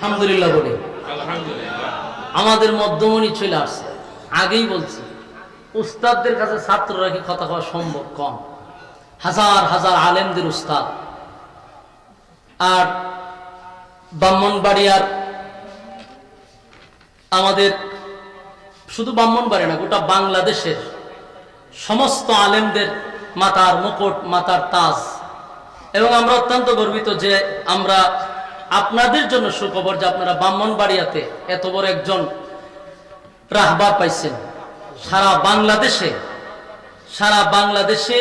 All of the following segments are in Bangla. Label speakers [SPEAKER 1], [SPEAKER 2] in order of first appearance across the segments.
[SPEAKER 1] আলহামদুলিল্লাহ বলি। আমাদের মধ্যমণি চলে আসছে। আগেই বলছি উস্তাদদের কাছে ছাত্ররা কি কথা কওয়া সম্ভব কম। হাজার হাজার আলেমদের উস্তাদ। আর ব্রাহ্মণবাড়িয়ার আমাদের শুধু ব্রাহ্মণবাড়ি না গোটা বাংলাদেশের সমস্ত আলেমদের মাতার মুকুট মাতার তাজ। এবং আমরা অত্যন্ত গর্বিত যে আমরা আপনাদের জন্য সুখবর যে আপনারা ব্রাহ্মণবাড়িয়াতে এত বড় একজন রাহবার পাইছেন। সারা বাংলাদেশে সারা বাংলাদেশে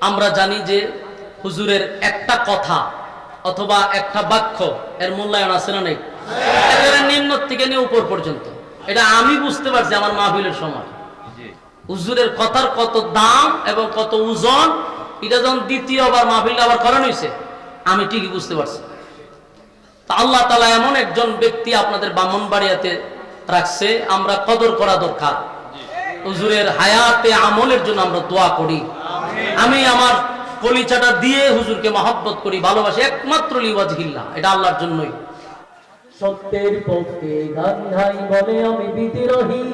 [SPEAKER 1] আমরা জানি যে হুজুরের একটা কথা অথবা একটা বাক্য এর মূল্যায়ন আছে না নেই? একেবারে নিম্ন থেকে নিয়ে উপর পর্যন্ত। এটা আমি বুঝতে পারছি আমার মাহফিলের সময়। হুজুরের কথার কত দাম এবং কত ওজন এটা যখন দ্বিতীয়বার মাহফিল আবার করানো হয়েছে আমি ঠিকই বুঝতে পারছি। আল্লাহ তালা এমন একজন ব্যক্তি আপনাদের ব্রাহ্মণবাড়িয়াতে রাখছে আমরা কদর করা দরকার। হুজুরের হায়াতে আমলের জন্য আমরা দোয়া করি। আমি আমার কলিচাটা দিয়ে হুজুরকে মহব্বত করি ভালোবাসি একমাত্র লিওয়াজ লিওয়াজহিল্লা এটা আল্লাহর জন্যই।
[SPEAKER 2] সত্যের পথে গান্ধাই বলে আমি বিদ্রোহী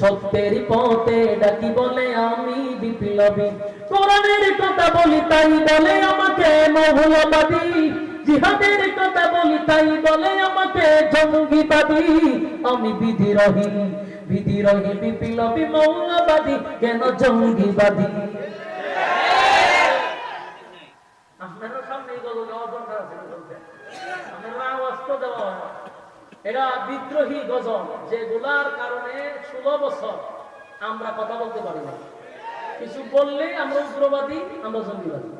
[SPEAKER 2] সত্যের পথে ডাকি বলে আমি বিপ্লবী। কোরআনের কথা বলি তাই বলে আমাকে মহুলবাদী। জিহাদের কথা বলি, তাই বলে আমাকে জঙ্গিবাদী। আমি বিদ্রোহী বিদ্রোহী বিপ্লবী, মৌলবাদী, কেন জঙ্গিবাদী? এরা বিদ্রোহী গজল, যেগুলার কারণে ষোলো বছর আমরা কথা বলতে পারি না কিছু বললেই আমরা উগ্রবাদী, আমরা জঙ্গিবাদী।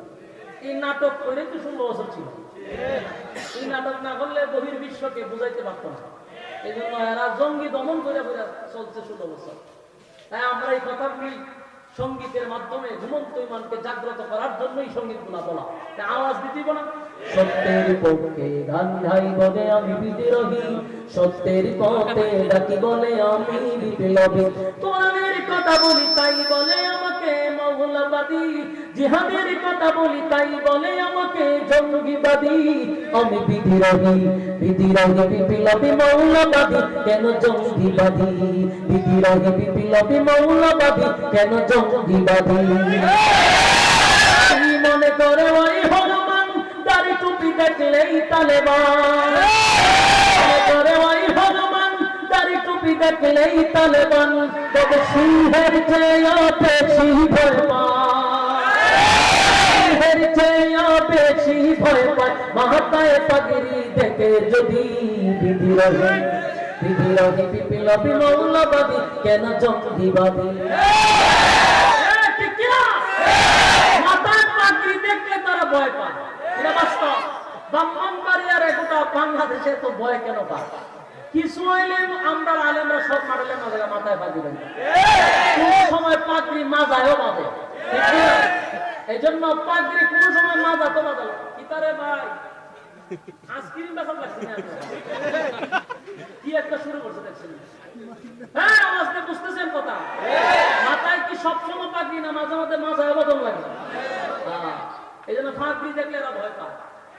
[SPEAKER 2] এই নাটক করে তো ষোলো বছর ছিল। নাটক না করলে বহির বিশ্বকে বুঝাইতে পারতো না। এই জন্য এরা জঙ্গি দমন করে করে চলছে ষোলো বছর। তাই আমরা এই কথাগুলি সঙ্গীতের মাধ্যমে ঘুমন্ত ইমানকে জাগ্রত করার জন্যই সংগীতগুলা বলা আওয়াজ দিতে না? সত্যের পক্ষে গান গাই বলে আমি বিদ্রোহী। সত্যের পথে ডাকি বলে আমি বিপ্লবী। কোরআনের কথা বলি তাই বলে মৌলবাদী জিহাদের কথা বলি, তাই বলে আমাকে জঙ্গিবাদী। আমি বিদ্রোহী বিদ্রোহী বিপ্লবী, মৌলবাদী। কেন জঙ্গিবাদী? বিদ্রোহী বিপ্লবী, মৌলবাদী। কেন জঙ্গিবাদী? মনে করে, ওই হনুমান দাড়ি টুপি দেখলেই তালেবান। মনে করে, ওই হনুমান দাড়ি টুপি দেখলেই তালেবান। তবে সিংহের চেয়ে বেশি ভয় পায় বেশি ভয় পায়। মাথায় পাগড়ি দেখে যদি বিধিরোহী বিধিরোহী বিপ্লবী মৌলবাদী কেন জঙ্গিবাদী? ঠিক কিনা? মাথায় পাগড়ি দেখলে তারা ভয় পায়। এটা বাস্তব। ব্রাহ্মণবাড়িয়ার গোটা বাংলাদেশে তো ভয় কেন পায়? কিছু আমরা আলেমরা সব মারলে মাথায় দেন কোন সময় মাজায়ও বাঁধে? এই জন্য পাগড়ি কোন সময় মাজা তো বাঁধে কি তারে ভাই? আইসক্রিম বেচা লাগছে না। কি একটা শুরু করছে দেখছেন? হ্যাঁ আওয়াজটা বুঝতেছেন কথা। মাথায় কি সবসময় পাগড়ি না? মাঝে মাঝে মাঝে বদল লাগে। হ্যাঁ, এই জন্য ফাঁকড়ি দেখলে এরা ভয় পায়।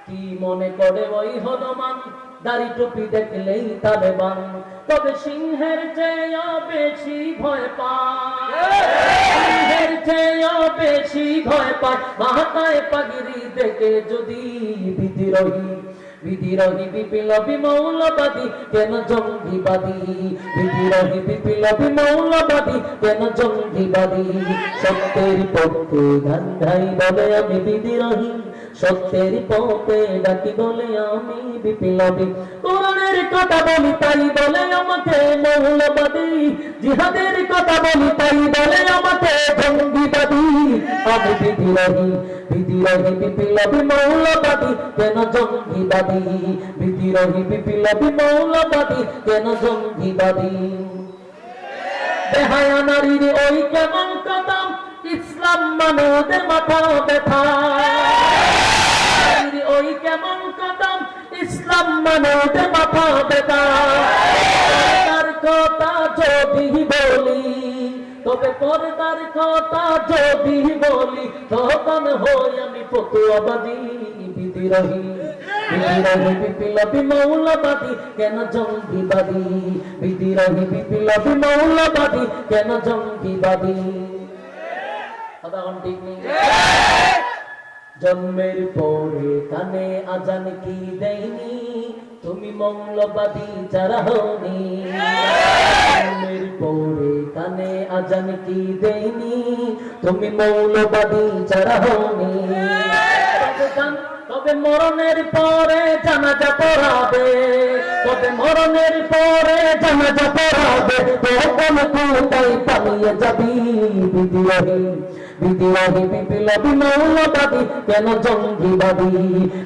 [SPEAKER 2] কি মনে করে ওই হনুমান? দাড়ি টুপি দেখলেই তালেবান তবে সিংহের চেয়ে বেশি ভয় পায়। চেয়ে বেশি ভয় পায়। মাথায় পাগড়ি দেখে যদি বিদ্রোহী বিধিরোহী বিপ্লবী, মৌলবাদী, কেন জঙ্গিবাদী? বিপ্লবী, মৌলবাদী, কেন জঙ্গিবাদী? সত্যের পক্ষে গান গাই বলে আমি সত্যের পথে ডাকি বলে আমি বিপ্লবী। কোরআনের কথা বলি তাই বলে আমাকে মৌলবাদী। জিহাদের কথা বলি তাই বলে আমাকে জঙ্গিবাদী আমি বিধিরোহী বিপ্লবী, মৌলবাদী, কেন জঙ্গিবাদী? বিপ্লবী, মৌলবাদী, কেন জঙ্গিবাদী? বেহায়া নারীর ওই কেমন কদম ইসলাম মানে ওদের মাথা ব্যথা। ইসলাম মানে ওদের মাথা ব্যথা। তার কথা যদি বলি, তবে পর্দার কথা যদি বলি, তখন হই আমি পতুয়াবাদী বিদিরহী। বিদ্রোহী, বিপ্লবী, মৌলবাদী, কেন জঙ্গিবাদী? বিদ্রোহী, বিপ্লবী, মৌলবাদী, কেন জঙ্গিবাদী? জন্মের পরে কানে আজান কি দেয়নি? তুমি মঙ্গলবাদী যারা হনি জন্মের পরে কানে আজান কি দেয়নি? তুমি মৌলবাদী যারা হনি তবে মরণের পরে জানাজা পড়াবে। তবে মরণের পরে জানাজা পড়াবে। তখন কোথায় পালিয়ে যাবি? বিদ্রোহী বিদ্রোহী বিপ্লবী মৌলবাদী, কেন জঙ্গিবাদী?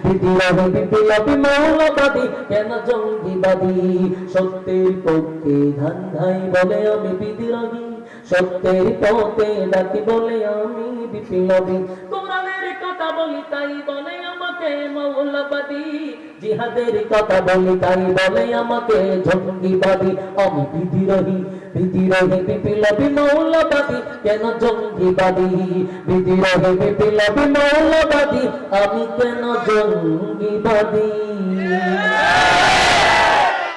[SPEAKER 2] বিদ্রোহী বিপ্লবী মৌলবাদী, কেন জঙ্গিবাদী? সত্যের পক্ষে ধান্ধাই বলে আমি বিদ্রোহী। সত্যের পথে ডাকি বলে আমি বিপ্লবী। কোরআনের কথা বলি তাই বলে আমাকে মৌলবাদী। জিহাদের কথা বলি তাই বলে আমাকে জঙ্গিবাদী। আমি বিদ্রোহী। বিদ্রোহী বিপ্লবী মৌলবাদী কেন জঙ্গিবাদী? বিদ্রোহী বিপ্লবী মৌলবাদী আমি কেন জঙ্গিবাদী?